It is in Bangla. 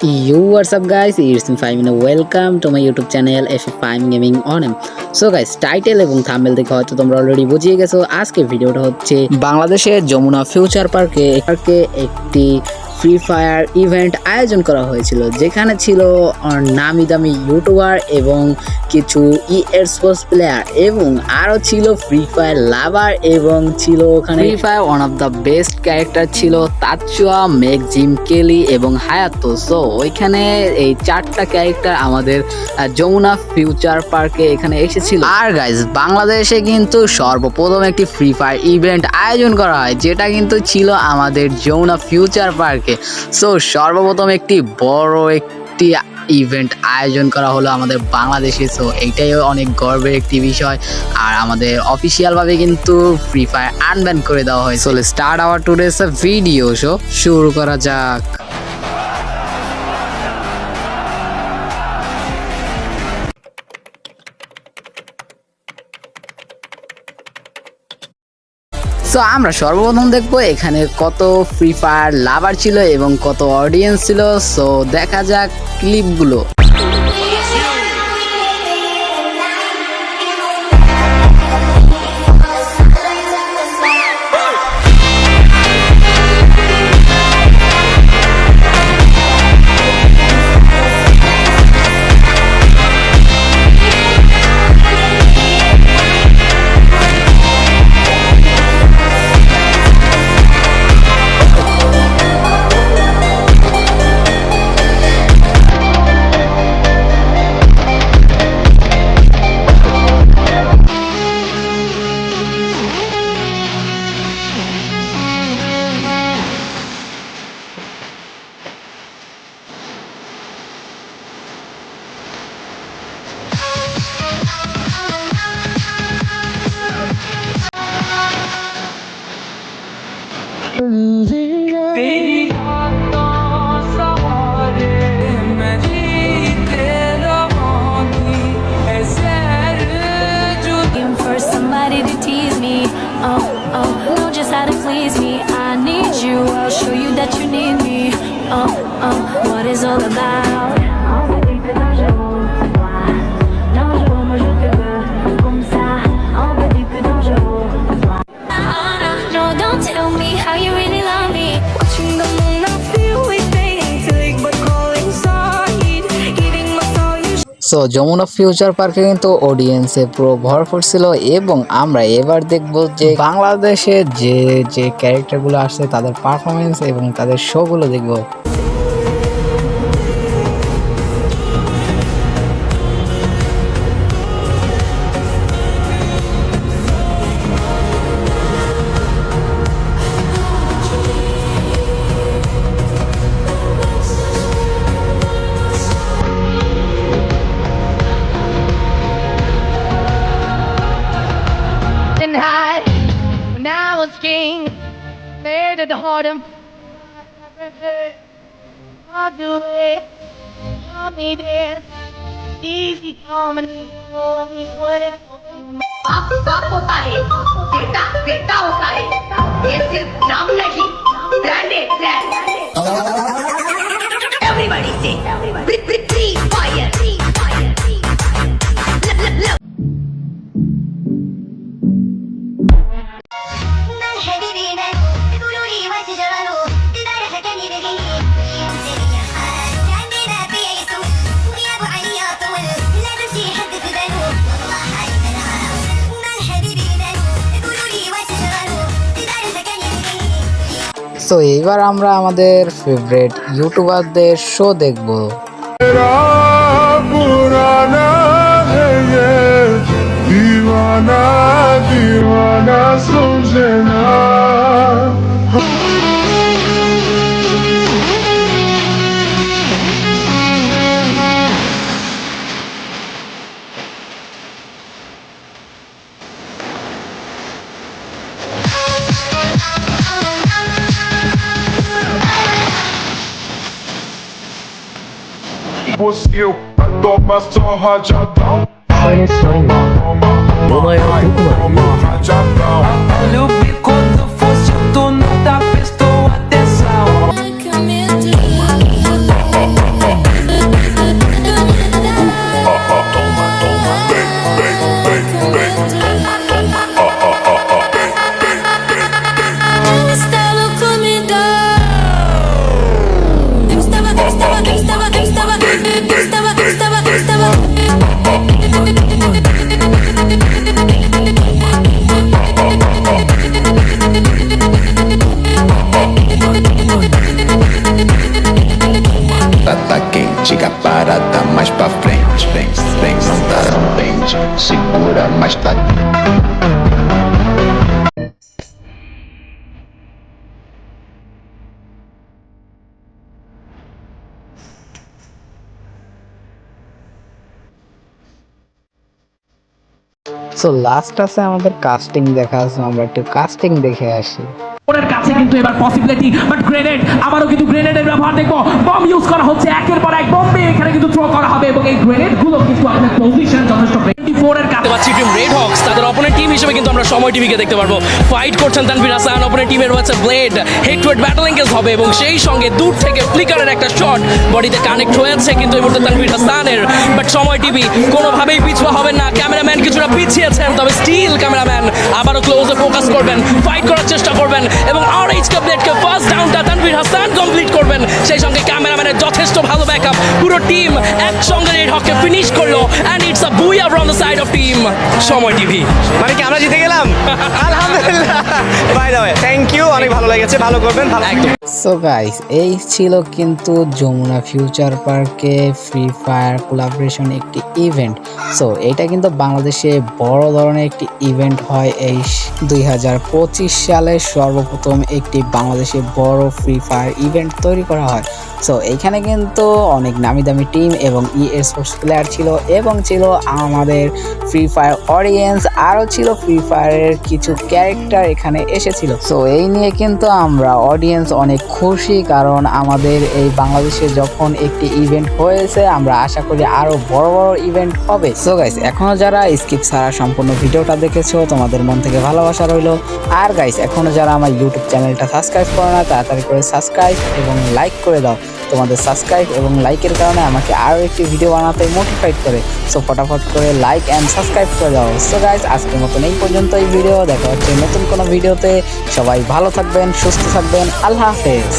Yo, what's guys it's It's welcome to my YouTube channel F channel F5 Gaming on. So guys title এবং থাম্বেল দেখে হয়তো তোমরা অলরেডি বুঝিয়ে গেছো। আজকে ভিডিওটা হচ্ছে বাংলাদেশের যমুনা ফিউচার পার্কে পার্কে একটি ফ্রি ফায়ার ইভেন্ট আয়োজন করা হয়েছিল, যেখানে ছিল নামি দামি ইউটিউবার এবং কিছু ই স্পোর্টস প্লেয়ার এবং আরও ছিল ফ্রি ফায়ার লাভার এবং ছিল ওখানে free fire one of the best character ছিল তাচুয়া মেক জিম কেলি এবং হায়াতো সো ওইখানে এই চারটা ক্যারেক্টার আমাদের যমুনা ফিউচার পার্কে এখানে এসেছিল। আর গাইজ বাংলাদেশে কিন্তু সর্বপ্রথম একটি ফ্রি ফায়ার ইভেন্ট আয়োজন করা হয়, যেটা কিন্তু ছিল আমাদের যমুনা ফিউচার পার্কে সো সর্বপ্রথম একটি বড় একটি ইভেন্ট আয়োজন করা হলো আমাদের বাংলাদেশে। সো এইটাই অনেক গর্বের একটি বিষয়। আর আমাদের অফিসিয়ালভাবে কিন্তু ফ্রি ফায়ার আনব্যান করে দেওয়া হয় চলে start our today's video show শুরু করা যাক। সো আমরা সর্বপ্রথম দেখব এখানে কত ফ্রি ফায়ার লাভার ছিল এবং কত অডিয়েন্স ছিল। সো দেখা যাক ক্লিপগুলো you, I'll show you that you need me. Oh, oh, what is all about? So Jamuna future পার্কে কিন্তু অডিয়েন্সে পুরো ভরপুর ছিল এবং আমরা এবার দেখব যে বাংলাদেশে যে যে ক্যারেক্টারগুলো আসছে, তাদের পারফরমেন্স এবং তাদের শোগুলো দেখব। when I was king. There to the heart of I'll do it. Show me this. Easy coming. बाप बाप होता है बेटा बेटा होता है ये सिर्फ नाम नहीं ब्रांड है ब्रांड एवरीबॉडी से फ्री সো এবার আমরা আমাদের ফেভারিট ইউটিউবারদের শো দেখব। मेरा を飛ばすとはじゃったお前はどこまで সো লাস্ট আছে আমাদের কাস্টিং দেখা আছে, আমরা একটু কাস্টিং দেখে আসি। ওনার কাছে কিন্তু এবার পসিবিলিটি বাট গ্রেনেড আবারও কিন্তু গ্রেনেডের ব্যবহার দেখব বম ইউজ করা হচ্ছে, একের পর এক বম্বে এখানে কিন্তু থ্রো করা হবে, এবং এই গ্রেনেডগুলো কিন্তু আপনার পজিশন যথেষ্ট আমরা সময় টিভিকে দেখতে পারব। ফাইট করছেন তানভীর হাসান অপোনেন্ট টিমের হচ্ছে blade head to head battle engage হবে এবং সেই সঙ্গে দূর থেকে ফ্লিকারের একটা শট বডিতে কানেক্ট হয়েছে কিন্তু এই মুহূর্তে তানভীর হাসানের। বাট সময় টিভি কোনোভাবেই পিছুয়া হবেন না ক্যামেরাম্যান কিছুটা পিছিয়েছেন, তবে স্টিল ক্যামেরাম্যান আবারও ক্লোজে ফোকাস করবেন ফাইট করার চেষ্টা করবেন এবং আর এইচ ব্লেডকে ফার্স্ট ডাউনটা তানভীর হাসান কমপ্লিট করবেন। সেই সঙ্গে ক্যামেরাম্যানের যথেষ্ট ভালো ব্যাকআপ পুরো টিম একসঙ্গে রেড হককে ফিনিশ করল and it's a booyah from the side of team Somoy TV. মানে কি আমরা জিতে গেলাম? আলহামদুলিল্লাহ। By the way thank you অনেক ভালো লেগেছে ভালো করবেন ভালো সো গাইস এই ছিল কিন্তু যমুনা ফিউচার পার্কে ফ্রি ফায়ার কোলাবোরেশন একটি ইভেন্ট সো এটা কিন্তু বাংলাদেশে বড় ধরনের একটি ইভেন্ট হয় এই দুই হাজার পঁচিশ সালে সর্বপ্রথম একটি বাংলাদেশে বড় ফ্রি ফায়ার ইভেন্ট তৈরি করা হয়। সো এইখানে কিন্তু অনেক নামি দামি টিম এবং ই স্পোর্টস প্লেয়ার ছিল এবং ছিল আমাদের ফ্রি ফায়ার অডিয়েন্স আরও ছিল ফ্রি ফায়ারের কিছু ক্যারেক্টার এখানে এসেছিল। সো এই নিয়ে কিন্তু আমরা অডিয়েন্স অনেক খুশি, কারণ আমাদের এই বাংলাদেশে যখন একটি ইভেন্ট হয়েছে, আমরা আশা করি আরও বড় বড় ইভেন্ট হবে। সো গাইস এখনও যারা স্কিপ ছাড়া সম্পূর্ণ ভিডিওটা দেখেছ, তোমাদের মন থেকে ভালোবাসা রইল। আর গাইস এখনও যারা আমার ইউটিউব চ্যানেলটা সাবস্ক্রাইব করো না, তাড়াতাড়ি করে সাবস্ক্রাইব এবং লাইক করে দাও। তোমাদের সাবস্ক্রাইব এবং লাইকের কারণে আমাকে আরও একটি ভিডিও বানাতে মোটিফাইড করে। সো ফটাফট করে লাইক অ্যান্ড সাবস্ক্রাইব করে দাও। সো গাইজ আজকের মতন এই পর্যন্ত এই ভিডিও দেখা হচ্ছে নতুন কোনো ভিডিওতে সবাই ভালো থাকবেন, সুস্থ থাকবেন। আল্লাহ হাফেজ।